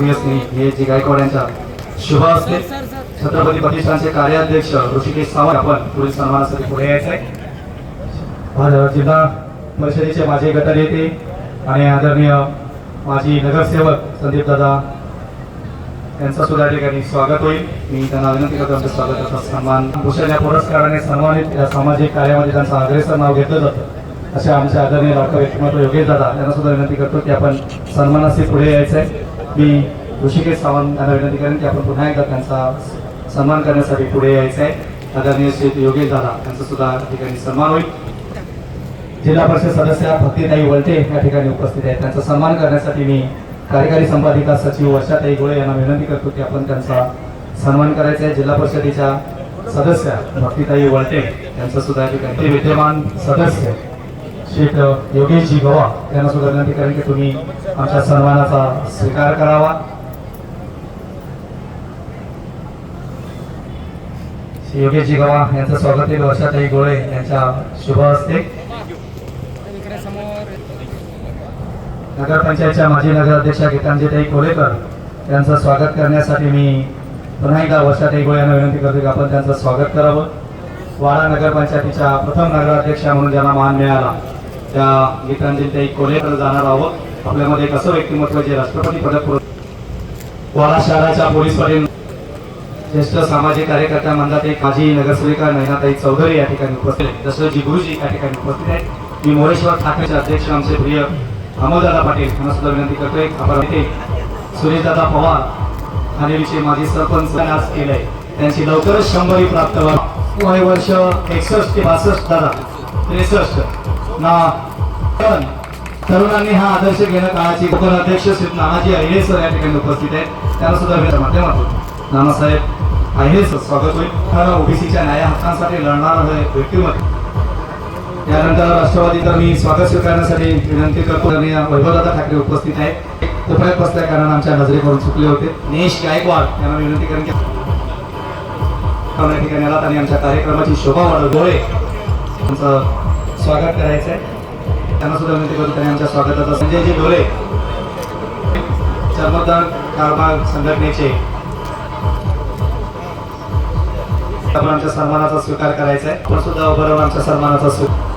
प्रियसनी हे जे गायकवाड यांच्या शुभ असते छत्रपती प्रतिष्ठानचे कार्याध्यक्ष ऋषिकेश सावंत आपण पुढील सन्मानासाठी पुढे यायचंय आज जिल्हा परिषदेचे माजी गटनेते आणि आदरणीय माजी नगरसेवक संदीप दादा यांचं सुद्धा ठिकाणी स्वागत होईल मी त्यांना विनंती करतो आमच्या स्वागताचा सन्मान भूषण या पुरस्काराने सन्मानित या सामाजिक कार्यामध्ये त्यांचं अग्रेसर नाव घेतलं जातं अशा आमच्या आदरणीय डॉक्टर व्यक्तिमत्व योगेश दादा यांना सुद्धा विनंती करतो की आपण सन्मानाशी पुढे यायचं आहे मी ऋषिकेश सावंत यांना विनंती करेन की आपण पुन्हा एकदा त्यांचा सन्मान करण्यासाठी पुढे यायचं आहे आदरणीय श्री योगेश दादा यांचा सुद्धा या ठिकाणी सन्मान होईल. जिल्हा परिषद सदस्य भक्तीताई वलटे या ठिकाणी उपस्थित आहेत. त्यांचा सन्मान करण्यासाठी मी कार्यकारी संपादिका सचिव वर्षाताई गोळे यांना विनंती करतो की आपण त्यांचा सन्मान करायचा आहे जिल्हा परिषदेच्या सदस्य भक्तीताई वळटे यांचं सुद्धा या ठिकाणी ते विद्यमान सदस्य श्री योगेशजी गवा यांना सुद्धा विनंती करेन की तुम्ही आमच्या सन्मानाचा स्वीकार करावा. श्री योगेशजी गवा यांचं स्वागत आहे. वर्षाताई गोळे यांच्या शुभ हस्ते. नगरपंचायतच्या माजी नगराध्यक्षा गीतांजीताई कोलेकर यांचं स्वागत करण्यासाठी मी पुन्हा एकदा वर्षाताई गोळे यांना विनंती करतो की आपण त्यांचं स्वागत करावं. वाडा नगरपंचायतीच्या प्रथम नगराध्यक्षा म्हणून ज्यांना मान मिळाला. त्या गीतांजलीताई कोलेकर जाणार आहोत. आपल्यामध्ये एक असं व्यक्तिमत्व जे राष्ट्रपती पदक पुरस्कार शहराच्या पोलीस पाटील ज्येष्ठ सामाजिक कार्यकर्त्या म्हणतात एक माजी नगरसेविका नैनाताई चौधरी या ठिकाणी उपस्थित आहेत. दशरथजी गुरुजी या ठिकाणी उपस्थित आहेत. मी मोरेश्वर ठाकरेचे अध्यक्ष आमचे प्रिय अमोलदादा पाटील यांना सुद्धा विनंती करतोय. आपण इथे सुरेशदादा पवार ठाणेविषयी माजी सरपंच आज केलंय. त्यांची लवकरच शंभरी प्राप्त व्हावी. वय वर्ष एकसष्ट ते बासष्ट दादा. त्रेसष्ट. ना. तरुणांनी हा आदर्श घेणं काळाची कोकण अध्यक्ष श्री नानाजी अहिरे सर या ठिकाणी उपस्थित आहेत. त्यांना सुद्धा वेळ माध्यमातून नानासाहेब अहिरे सर स्वागत होईल. खरं ओबीसीच्या न्याय हक्कांसाठी लढणारं आहे व्यक्तिमत्व. त्यानंतर राष्ट्रवादी तर मी स्वागत स्वीकारण्यासाठी विनंती करतो. वैभवदादा ठाकरे उपस्थित आहेत. ते परत बसल्या कारण आमच्या नजरेकडून चुकले होते. नेश गायकवाड यांना विनंती करेन की या ठिकाणी आलात आणि आमच्या कार्यक्रमाची शोभा वाढव. डोळे. त्यांचं स्वागत करायचं आहे त्यांना सुद्धा विनंती करतो त्यांनी आमच्या स्वागताचा संजयजी डोळे चर्मदान कारभार संघटनेचे. आपण आमच्या सन्मानाचा स्वीकार करायचा आहे पण सुद्धा उभं राहून आमच्या सन्मानाचा स्वीकार